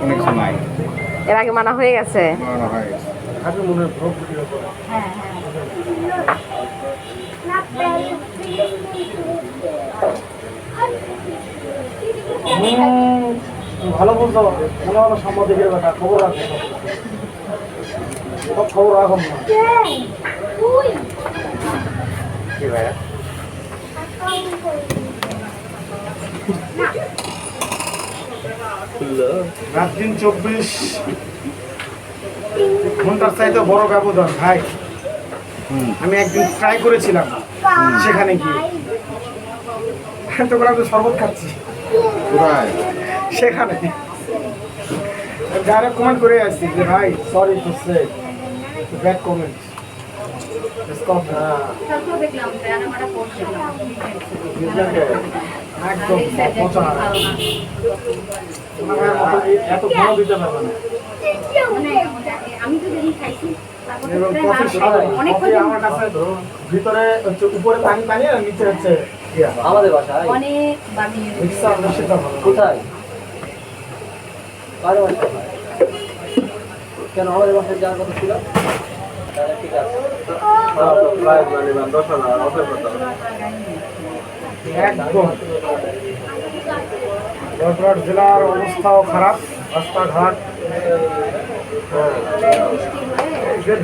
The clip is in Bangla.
কোনো কিছু নাই। এর আগে মানা হয়ে গেছে? বানানো হয়ে গেছে। ভালো বলতে হবে। মনে হবে সাংবাদিকের কথা খবর রাখো সব খবর রাখুন না। ভাইয়া? রাত দিন চব্বিশ। ঘণ্টার চাইতে বড় ব্যবধান ভাই। আমি একদিন ট্রাই করেছিলাম সেখানে গিয়ে। তখন আমি শরবত খাচ্ছি। সেখানে। ডাইরেক্ট কমেন্ট করে আসছি যে ভাই sorry to say bad comment একদম পচা এত ভালো দিতে পারবে না আমি তো যেদিন খাইছি তারপরে এবং প্রায় কফি মাস সাদা অনেক কফি আমার কাছে ভিতরে হচ্ছে উপরে পানি পানি আর নিচে হচ্ছে আমাদের বাসায়। অনেক কোথায়? কার বাসায় কেন? আমাদের বাসায় যাওয়ার কথা ছিল। ঠিক আছে। একদম। জয়পুরহাট জেলার অবস্থাও খারাপ রাস্তাঘাট